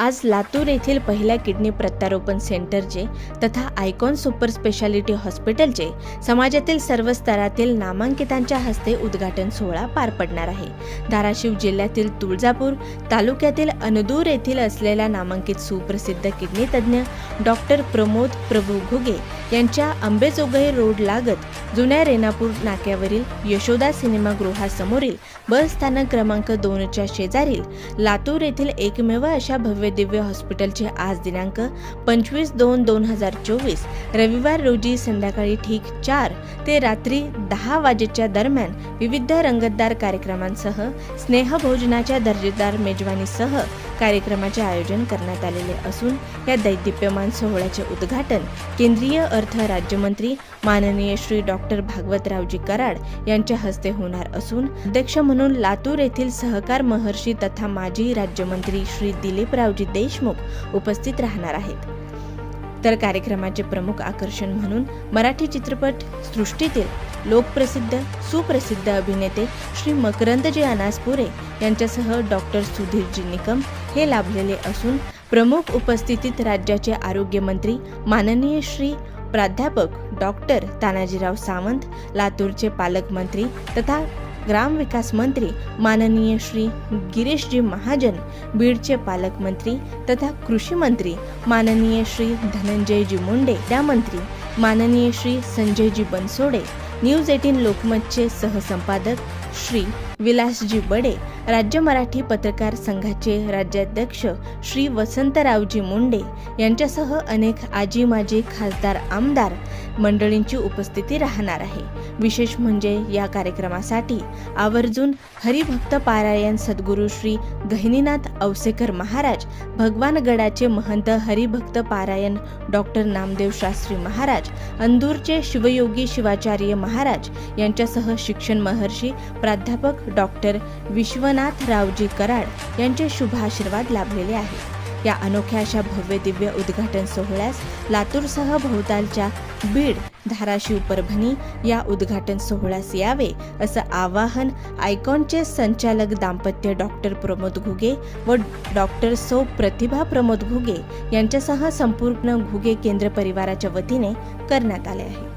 आज लातूर येथील पहिल्या किडनी प्रत्यारोपण सेंटरचे तथा आयकॉन सुपर स्पेशालिटी हॉस्पिटलचे समाजातील सर्व स्तरातील नामांकितांच्या हस्ते उद्घाटन सोहळा पार पडणार आहे. धाराशिव जिल्ह्यातील तुळजापूर तालुक्यातील अनदूर येथील असलेल्या नामांकित सुप्रसिद्ध किडनी तज्ज्ञ डॉक्टर प्रमोद प्रभू घुगे यांच्या आंबेजोगाई रोड लागत जुन्या रेणापूर नाक्यावरील यशोदा सिनेमागृहासमोरील बस स्थानक क्रमांक दोनच्या शेजारील लातूर येथील एकमेव अशा भव्य दिव्य हॉस्पिटलचे आज दिनांक पंचवीस दोन दोन हजार चोवीस. रविवार रोजी संध्याकाळी ठीक चार ते रात्री दहा वाजेच्या दरम्यान विविध रंगतदार कार्यक्रमांसह स्नेहभोजनाच्या दर्जेदार मेजवानीसह कार्यक्रमाचे आयोजन करण्यात आलेले असून या दैदिप्यमान सोहळ्याचे उद्घाटन केंद्रीय अर्थ राज्यमंत्री माननीय श्री डॉक्टर भागवतरावजी कराड यांच्या हस्ते होणार असून अध्यक्ष म्हणून लातूर येथील सहकार महर्षी तथा माजी राज्यमंत्री श्री दिलीपरावजी देशमुख उपस्थित राहणार आहेत. तर कार्यक्रमाचे प्रमुख आकर्षण म्हणून मराठी चित्रपट सृष्टीतील लोकप्रसिद्ध सुप्रसिद्ध अभिनेते श्री मकरंदजी अनासपुरे यांच्यासह डॉक्टर सुधीरजी निकम हे लाभलेले असून प्रमुख उपस्थितीत राज्याचे आरोग्यमंत्री माननीय श्री प्राध्यापक डॉक्टर तानाजीराव सावंत लातूरचे पालकमंत्री तथा ग्रामविकास मंत्री माननीय श्री गिरीशजी महाजन बीडचे पालकमंत्री तथा कृषी मंत्री माननीय श्री धनंजयजी मुंडे त्या मंत्री माननीय श्री संजयजी बनसोडे न्यूज एटीन लोकमतचे सहसंपादक श्री विलासजी बडे राज्य मराठी पत्रकार संघाचे राज्याध्यक्ष श्री वसंतरावजी मुंडे यांच्यासह अनेक आजी माजी खासदार आमदार मंडळींची उपस्थिती राहणार आहे. विशेष म्हणजे या कार्यक्रमासाठी आवर्जून हरिभक्त पारायण सद्गुरू श्री गहिनीनाथ औसेकर महाराज भगवानगडाचे महंत हरिभक्त पारायण डॉक्टर नामदेव शास्त्री महाराज अंदूरचे शिवयोगी शिवाचार्य महाराज यांच्यासह शिक्षण महर्षी प्राध्यापक डॉक्टर विश्वनाथ रावजी कराड यांचे शुभाशीर्वाद लाभलेले आहेत या अनोख्या अशा भव्य दिव्य उद्घाटन सोहळ्यास लातूरसह भोवतालच्या बीड धाराशिव परभणी या उद्घाटन सोहळ्यास यावे असं आवाहन आयकॉनचे संचालक दाम्पत्य डॉक्टर प्रमोद घुगे व डॉक्टर सौ प्रतिभा प्रमोद घुगे यांच्यासह संपूर्ण घुगे केंद्र परिवाराच्या वतीने करण्यात आले आहे.